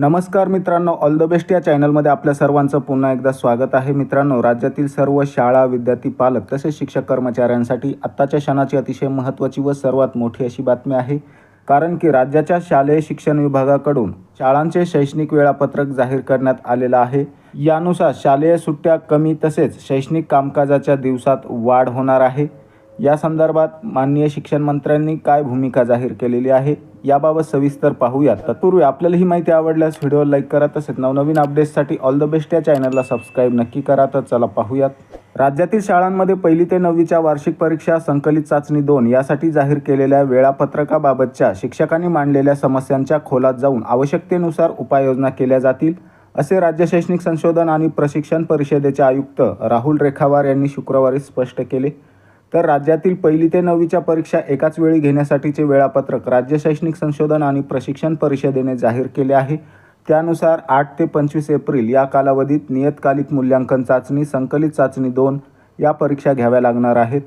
नमस्कार मित्रांनो all the best या चॅनलमध्ये आपल्या सर्वांचं पुन्हा एकदा स्वागत आहे. मित्रांनो राज्यातील सर्व शाळा विद्यार्थी पालक तसेच शिक्षक कर्मचाऱ्यांसाठी आत्ताच्या क्षणाची अतिशय महत्त्वाची व सर्वात मोठी अशी बातमी आहे. कारण की राज्याच्या शालेय शिक्षण विभागाकडून शाळांचे शैक्षणिक वेळापत्रक जाहीर करण्यात आलेलं आहे. यानुसार शालेय सुट्ट्या कमी तसेच शैक्षणिक कामकाजाच्या दिवसात वाढ होणार आहे. या संदर्भात माननीय शिक्षण मंत्र्यांनी काय भूमिका जाहीर केलेली आहे? याबाबत सविस्तर पाहूयात. तत्पूर्वी आपल्याला ही माहिती आवडल्यास व्हिडिओ लाईक करा तसेच नवनवीन अपडेट्ससाठी ऑल द बेस्ट या चॅनलला सबस्क्राईब नक्की करा. तर चला पाहूयात. राज्यातील शाळांमध्ये पहिली ते नववीच्या वार्षिक परीक्षा संकलित चाचणी दोन यासाठी जाहीर केलेल्या वेळापत्रकाबाबतच्या शिक्षकांनी मांडलेल्या समस्यांच्या खोलात जाऊन आवश्यकतेनुसार उपाययोजना केल्या जातील असे राज्य शैक्षणिक संशोधन आणि प्रशिक्षण परिषदेचे आयुक्त राहुल रेखावार यांनी शुक्रवारी स्पष्ट केले. तर राज्यातील पहिली ते नववीच्या परीक्षा एकाच वेळी घेण्यासाठीचे वेळापत्रक राज्य शैक्षणिक संशोधन आणि प्रशिक्षण परिषदेने जाहीर केले आहे. त्यानुसार आठ ते पंचवीस एप्रिल या कालावधीत नियतकालिक मूल्यांकन चाचणी संकलित चाचणी दोन या परीक्षा घ्याव्या लागणार आहेत.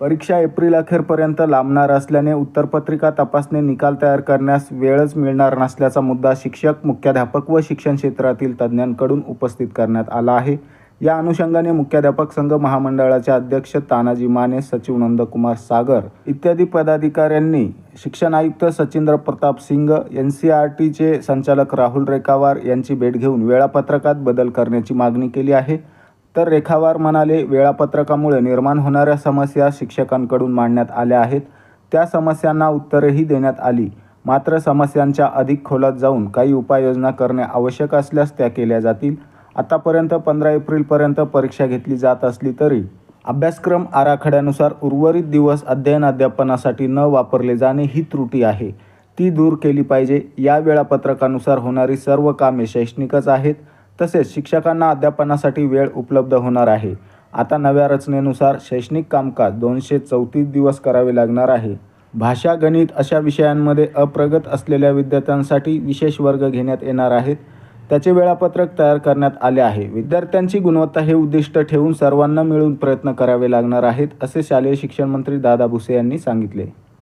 परीक्षा एप्रिल अखेरपर्यंत लांबणार असल्याने उत्तरपत्रिका तपासणी निकाल तयार करण्यास वेळच मिळणार नसल्याचा मुद्दा शिक्षक मुख्याध्यापक व शिक्षण क्षेत्रातील तज्ज्ञांकडून उपस्थित करण्यात आला आहे. या अनुषंगाने मुख्याध्यापक संघ महामंडळाचे अध्यक्ष तानाजी माने सचिव नंदकुमार सागर इत्यादी पदाधिकाऱ्यांनी शिक्षण आयुक्त Sachindra Pratap Singh N C R टीचे संचालक राहुल रेखावार यांची भेट घेऊन वेळापत्रकात बदल करण्याची मागणी केली आहे. तर रेखावार म्हणाले वेळापत्रकामुळे निर्माण होणाऱ्या समस्या शिक्षकांकडून मांडण्यात आल्या आहेत. त्या समस्यांना उत्तरेही देण्यात आली. मात्र समस्यांच्या अधिक खोलात जाऊन काही उपाययोजना करणे आवश्यक असल्यास त्या केल्या जातील. आतापर्यंत पंधरा एप्रिलपर्यंत परीक्षा घेतली जात असली तरी अभ्यासक्रम आराखड्यानुसार उर्वरित दिवस अध्ययन अध्यापनासाठी न वापरले जाणे ही त्रुटी आहे. ती दूर केली पाहिजे. या वेळापत्रकानुसार होणारी सर्व कामे शैक्षणिकच आहेत. तसेच शिक्षकांना अध्यापनासाठी वेळ उपलब्ध होणार आहे. आता नव्या रचनेनुसार शैक्षणिक कामकाज दोनशे चौतीस दिवस करावे लागणार आहे. भाषा गणित अशा विषयांमध्ये अप्रगत असलेल्या विद्यार्थ्यांसाठी विशेष वर्ग घेण्यात येणार आहेत. त्याचे वेळापत्रक तयार करण्यात आले आहे. विद्यार्थ्यांची गुणवत्ता हे उद्दिष्ट ठेवून सर्वांना मिळून प्रयत्न करावे लागणार आहेत असे शालेय शिक्षण मंत्री दादा भुसे यांनी सांगितले.